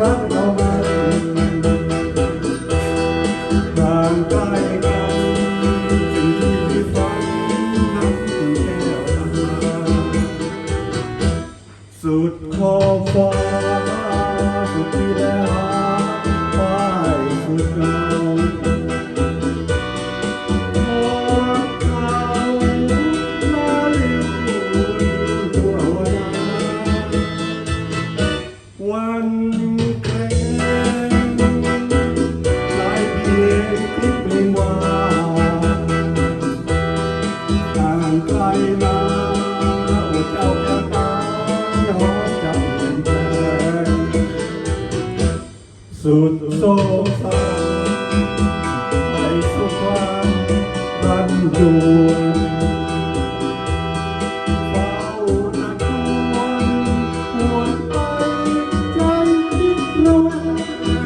รักเรามันห่างกายกันสิ่งที่ฝันนั้นคือแก้วตาสุดขอบฟ้าสุดที่แล้วฟ้าสุดเก่าวัางไกลนาเจ้าอย่าตาหอจับเป็นแฟนสุดโศกเศร้าไปสุขวันรันจวนเฝ้านักวนหวนไปใจคิดระแว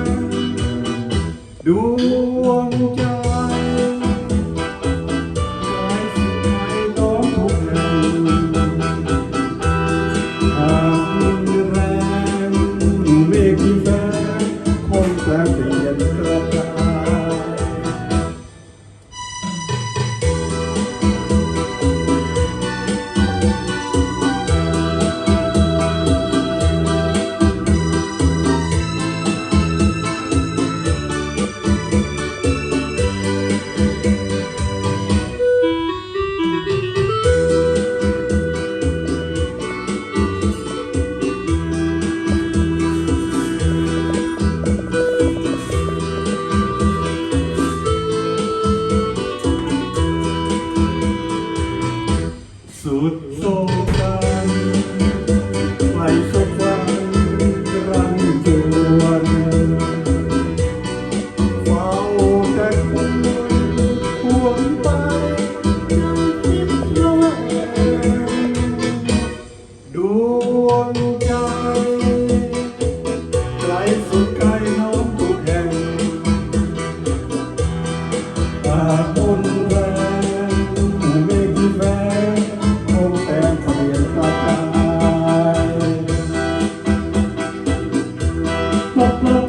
งดวงใจ โศกันไปสุขวันรันจวนเฝ้าแต่คุณห่วงไปยังคิดระแวงดวง Blah.